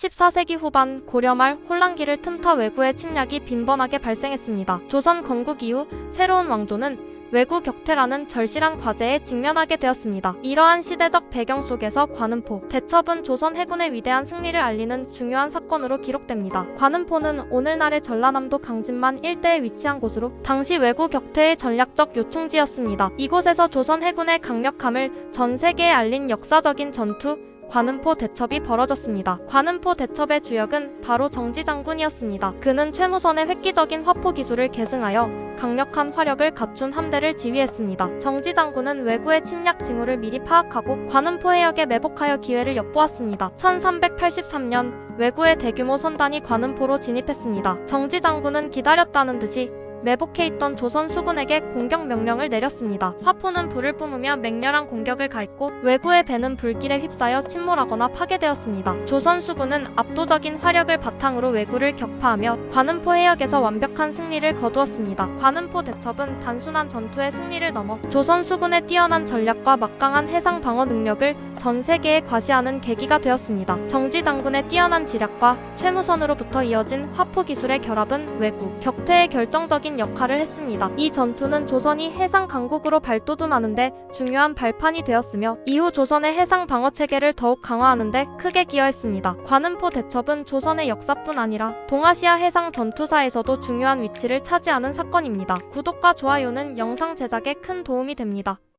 14세기 후반 고려 말 혼란기를 틈타 왜구의 침략이 빈번하게 발생했습니다. 조선 건국 이후 새로운 왕조는 왜구 격퇴라는 절실한 과제에 직면하게 되었습니다. 이러한 시대적 배경 속에서 관음포, 대첩은 조선 해군의 위대한 승리를 알리는 중요한 사건으로 기록됩니다. 관음포는 오늘날의 전라남도 강진만 일대에 위치한 곳으로 당시 왜구 격퇴의 전략적 요충지였습니다. 이곳에서 조선 해군의 강력함을 전 세계에 알린 역사적인 전투, 관음포 대첩이 벌어졌습니다. 관음포 대첩의 주역은 바로 정지 장군이었습니다. 그는 최무선의 획기적인 화포 기술을 계승하여 강력한 화력을 갖춘 함대를 지휘했습니다. 정지 장군은 왜구의 침략 징후를 미리 파악하고 관음포 해역에 매복하여 기회를 엿보았습니다. 1383년 왜구의 대규모 선단이 관음포로 진입했습니다. 정지 장군은 기다렸다는 듯이 매복해 있던 조선 수군에게 공격 명령을 내렸습니다. 화포는 불을 뿜으며 맹렬한 공격을 가했고 왜구의 배는 불길에 휩싸여 침몰하거나 파괴되었습니다. 조선 수군은 압도적인 화력을 바탕으로 왜구를 격파하며 관음포 해역에서 완벽한 승리를 거두었습니다. 관음포 대첩은 단순한 전투의 승리를 넘어 조선 수군의 뛰어난 전략과 막강한 해상 방어 능력을 전 세계에 과시하는 계기가 되었습니다. 정지 장군의 뛰어난 지략과 최무선으로부터 이어진 화포 기술의 결합은 왜구 격퇴에 결정적인 역할을 했습니다. 이 전투는 조선이 해상 강국으로 발돋움하는데 중요한 발판이 되었으며 이후 조선의 해상 방어 체계를 더욱 강화하는데 크게 기여했습니다. 관음포 대첩은 조선의 역사뿐 아니라 동아시아 해상 전투사에서도 중요한 위치를 차지하는 사건입니다. 구독과 좋아요는 영상 제작에 큰 도움이 됩니다.